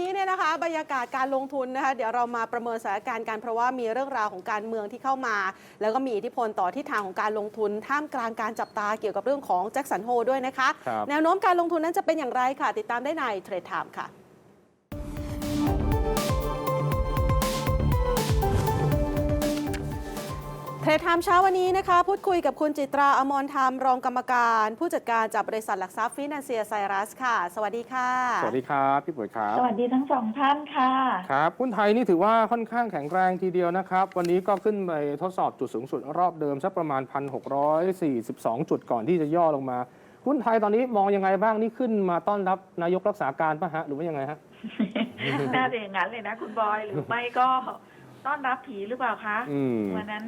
นี้เนี่ยนะคะบรรยากาศการลงทุนนะคะเดี๋ยวเรามาประเมินสถานการณ์กันเพราะว่ามีเรื่องราวของการเมืองที่เข้ามา แล้วก็มีอิทธิพลต่อทิศทางของการลงทุน ท่ามกลางการจับตาเกี่ยวกับเรื่องของแจ็คสันโฮด้วยนะคะครับแนวโน้มการลงทุนนั้นจะเป็นอย่างไรค่ะ ติดตามได้ในเทรดไทม์ค่ะ เทรดไทม์เช้าวันนี้นะคะ พูดคุยกับคุณจิตราอมรธรรมรองกรรมการ ผู้จัดการจากบริษัทหลักทรัพย์ฟินแลนเซียไซรัสค่ะ สวัสดีค่ะ สวัสดีครับ พี่ปุ๋ยครับ สวัสดีทั้งสองท่านค่ะครับหุ้นไทยนี่ถือว่าค่อนข้างแข็งแรงทีเดียวนะครับ วันนี้ก็ขึ้นไปทดสอบจุดสูงสุดรอบเดิมสักประมาณ 1,642 จุดก่อนที่จะย่อลงมาหุ้นไทยตอนนี้มองยังไงบ้างนี่ขึ้นมาต้อนรับนายกรักษาการป่ะฮะหรือว่ายังไงฮะน่าจะอย่างนั้นเลยนะคุณบอยหรือไม่ก็ ต้อนรับผีหรือเปล่าคะอืม วันนั้น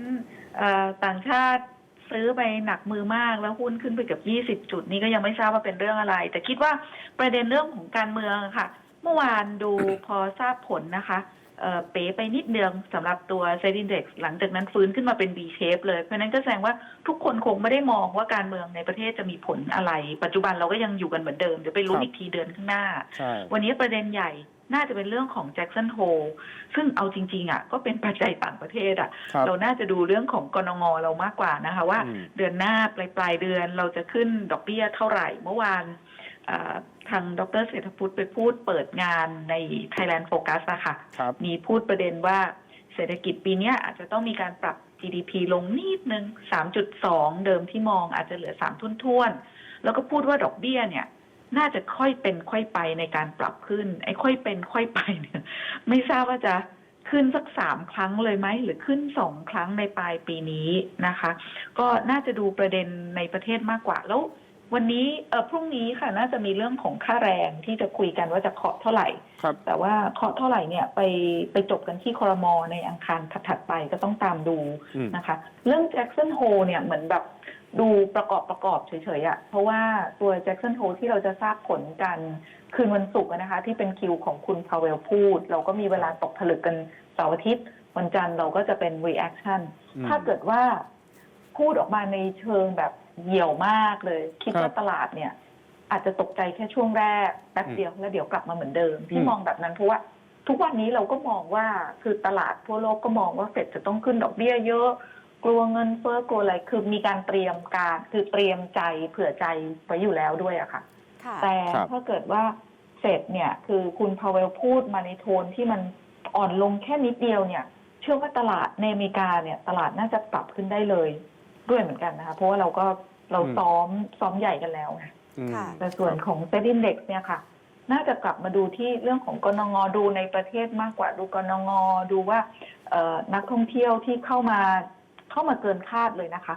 เอ่อต่างชาติซื้อไปหนักมือมากแล้วหุ้นขึ้นไปเกับ20 จุดนี่ก็ยังไม่ทราบว่าเป็นเรื่องอะไร แต่คิดว่าประเด็นเรื่องของการเมืองอะค่ะ เมื่อวานดูพอทราบผลนะคะ เอ่อเป๋ไปนิดเดียวสำหรับตัวเซดินเด็กหลังจากนั้นฟื้นขึ้นมาเป็น V shape เลย เพราะฉะนั้นก็แสดงว่าทุกคนคงไม่ได้มองว่าการเมืองในประเทศจะมีผลอะไร ปัจจุบันเราก็ยังอยู่กันเหมือนเดิม เดี๋ยวไปรู้นครับอีกทีเดือนข้างหน้าใช่วันนี้ประเด็นใหญ่น่าจะเป็นเรื่องของแจ็ k สันโฮซึ่งเอาจริง ๆ อะ ก็เป็นปัจจัยต่างประเทศอะครับเราน่าจะดูเรื่องของกรงงเรามากกว่านะคะ ว่าอืมเดือนหน้าปลายปลายๆเดือนเราจะขึ้นดอกเบี้ยเท่าไหร่เมื่อวานอ่า ทางดรเศรษฐพุทธไปพูดเปิดงานใน Thailand Focus อะค่ะครับมีพูดประเด็นว่าเศรษฐกิจปีเนี้ยอาจจะต้องมีการปรับ GDP ลงนิดนึง 3.2 เดิมที่มองอาจจะเหลือ 3 ทุ่นท่วนๆ แล้วก็พูดว่าดอกเบี้ยเนี่ย น่าจะค่อยเป็นค่อยไปในการปรับขึ้น ไอ้ค่อยเป็นค่อยไปเนี่ย ไม่ทราบว่าจะขึ้นสักสามครั้งเลยไหม หรือขึ้นสองครั้งในปลายปีนี้นะคะ ก็น่าจะดูประเด็นในประเทศมากกว่า แล้ว วันนี้เออพรุ่งนี้ค่ะน่าจะมีเรื่องของค่าแรงที่จะคุยกันว่าจะเคาะเท่าไหร่ ครับ แต่ว่าเคาะเท่าไหร่เนี่ยไปไปจบกันที่คอรมอในอังคารถัดๆไปก็ต้องตามดูอืม นะคะ เรื่องแจ็ k สันโฮเนี่ยเหมือนแบบดูประกอบประกอบเฉยๆอะ่ะเพราะว่าตัวแจ็ k สันโฮที่เราจะทราบผลกันคืนวันศุกร์อะนะคะ ที่เป็นคิวของคุณพาเวลพูด เราก็มีเวลาตกผลึกกันเสาร์อาทิตย์วันจันทร์เราก็จะเป็น reaction อืม ถ้าเกิดว่าพูดออกมาในเชิงแบบ เหี่ยวมากเลย คิดครัว่าบตลาดเนี่ย อาจจะตกใจแค่ช่วงแรกแป๊บเดียวแล้วเดี๋ยวกลับมาเหมือนเดิมที่อืมมองแบบนั้นเพราะว่าทุกวันนี้เราก็มองว่าคือตลาดทั่วโลกก็มองว่าเฟดจะต้องขึ้นดอกเบี้ยเยอะ กลัวเงินเฟ้อกลัวอะไรคือมีการเตรียมการคือเตรียมใจเผื่อใจไว้อยู่แล้วด้วยอะค่ะค่ะแต่ครับถ้าเกิดว่าเฟดเนี่ย คือคุณพาเวลพูดมาในโทนที่มันอ่อนลงแค่นิดเดียวเนี่ย เชื่อว่าตลาดในอเมริกาเนี่ย ตลาดน่าจะปรับขึ้นได้เลย ด้วยเหมือนกันนะคะเพราะว่าเราก็เราอืมซ้อมซ้อมใหญ่กันแล้วไงอืมค่ะ แต่ส่วนของเซ็นดินเด็กเนี่ยค่ะ น่าจะกลับมาดูที่เรื่องของกนงดูในประเทศมากกว่าดูกนงดูว่าเอ่อนักท่องเที่ยวที่เข้ามาเข้ามาเกินคาดเลยนะคะ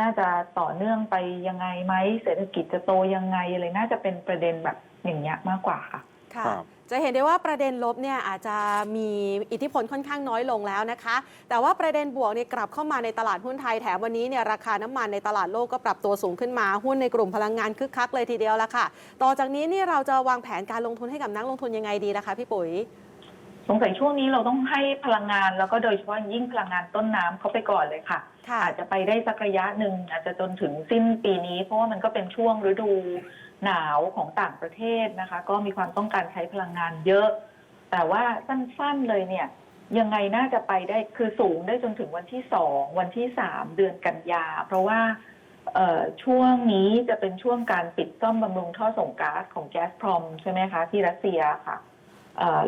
น่าจะต่อเนื่องไปยังไงไหมเศรษฐกิจจะโตยังไงอะไรน่าจะเป็นประเด็นแบบอย่างเงี้ยมากกว่าค่ะ ค่ะครับ จะเห็นได้ว่าประเด็นลบเนี่ยอาจจะมีอิทธิพลค่อนข้างน้อยลงแล้วนะคะ แต่ว่าประเด็นบวกเนี่ยกลับเข้ามาในตลาดหุ้นไทยแถมวันนี้เนี่ยราคาน้ำมันในตลาดโลกก็ปรับตัวสูงขึ้นมาหุ้นในกลุ่มพลังงานคึกคักเลยทีเดียวละค่ะ ต่อจากนี้นี่เราจะวางแผนการลงทุนให้กับนักลงทุนยังไงดีล่ะคะพี่ปุ๋ย สงสัยช่วงนี้เราต้องให้พลังงานแล้วก็โดยเฉพาะยิ่งพลังงานต้นน้ำเขาไปก่อนเลยค่ะ ค่ะ อาจจะไปได้สักระยะหนึ่งอาจจะจนถึงสิ้นปีนี้ เพราะว่ามันก็เป็นช่วงฤดู หนาวของต่างประเทศนะคะ ก็มีความต้องการใช้พลังงานเยอะ แต่ว่าสั้นๆเลยเนี่ย ยังไงน่าจะไปได้คือสูงได้จนถึงวันที่สองวันที่สามเดือนกันยา เพราะว่าช่วงนี้จะเป็นช่วงการปิดซ่อมบำรุงท่อส่งก๊าซของแก๊สพรอมใช่ไหมคะ ที่รัสเซียค่ะ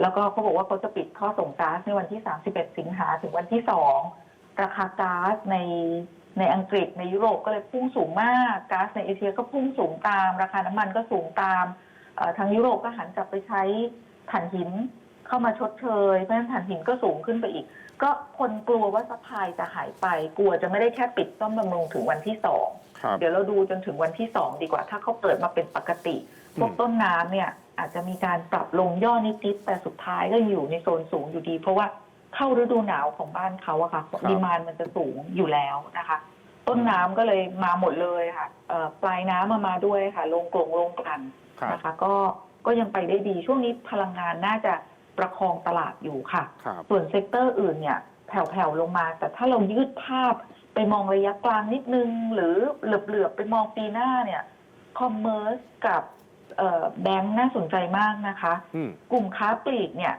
แล้วก็เขาบอกว่าเขาจะปิดท่อส่งก๊าซในวันที่ 31 สิงหาถึงวันที่ 2 ราคาก๊าซใน ในอังกฤษในยุโรปก็เลยพุ่งสูงมากก๊าซในเอเชียก็พุ่งสูงตาม ราคาน้ำมันก็สูงตามเอ่อทางยุโรปก็หันกลับไปใช้ถ่านหินเข้ามาชดเชย เพราะฉะนั้นถ่านหินก็สูงขึ้นไปอีก ก็คนกลัวว่าซัพพลายจะหายไป กลัวจะไม่ได้แค่ปิดซ่อมบำรุงถึงวันที่สองครับเดี๋ยวเราดูจนถึงวันที่สองดีกว่า ถ้าเขาเปิดมาเป็นปกติ พวกอืมต้นน้ำเนี่ยอาจจะมีการปรับลงย่อนิดๆแต่สุดท้ายก็อยู่ในโซนสูงอยู่ดี เพราะว่า เข้าฤดูหนาวของบ้านเขาอะค่ะดีมานมันจะสูงอยู่แล้วนะคะ ต้นน้ำก็เลยมาหมดเลยค่ะเอ่อปลายน้ำมามาด้วยค่ะ ลงกลงลงกลั่นครับนะคะ ก็ก็ยังไปได้ดีช่วงนี้พลังงานน่าจะประคองตลาดอยู่ค่ะครับส่วนเซกเตอร์อื่นเนี่ยแผ่วๆลงมา แต่ถ้าเรายืดภาพไปมองระยะกลางนิดนึง หรือเหลือบๆไปมองปีหน้าเนี่ยคอมเมอร์สกับเอ่อแบงค์น่าสนใจมากนะคะอืมกลุ่มค้าปลีกเนี่ย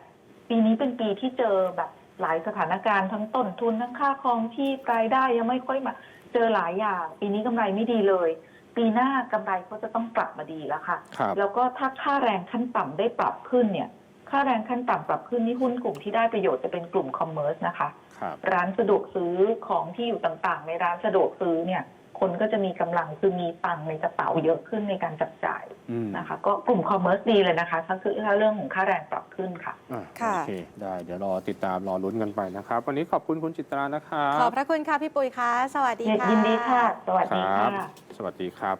ปีนี้เป็นปีที่เจอแบบ หลายสถานการณ์ทั้งต้นทุนทั้งค่าครองที่รายได้ยังไม่ค่อยมา เจอหลายอย่าง ปีนี้กำไรไม่ดีเลย ปีหน้ากำไรก็จะต้องกลับมาดีแล้วค่ะครับแล้วก็ถ้าค่าแรงขั้นต่ำได้ปรับขึ้นเนี่ยค่าแรงขั้นต่ำปรับขึ้นนี่หุ้นกลุ่มที่ได้ประโยชน์จะเป็นกลุ่มคอมเมอร์สนะคะครับร้านสะดวกซื้อของที่อยู่ต่างๆ ในร้านสะดวกซื้อเนี่ย คนก็จะมีกำลังคือมีตังค์ในกระเป๋าเยอะขึ้นในการจับจ่ายอืมนะคะ ก็กลุ่มคอมเมอร์สดีเลยนะคะถ้าคือถ้าเรื่องของค่าแรงปรับ ขึ้นค่ะอะ ค่ะ โอเค ได้ เดี๋ยวรอติดตามรอลุ้นกันไปนะครับ วันนี้ขอบคุณคุณจิตรานะครัขอบบพระคุณค่ะพี่ปุ๋ยคะสวัสดีค่ะ ยินดีค่ะ สวัสคดีรัค่ะ สวัสดีครับ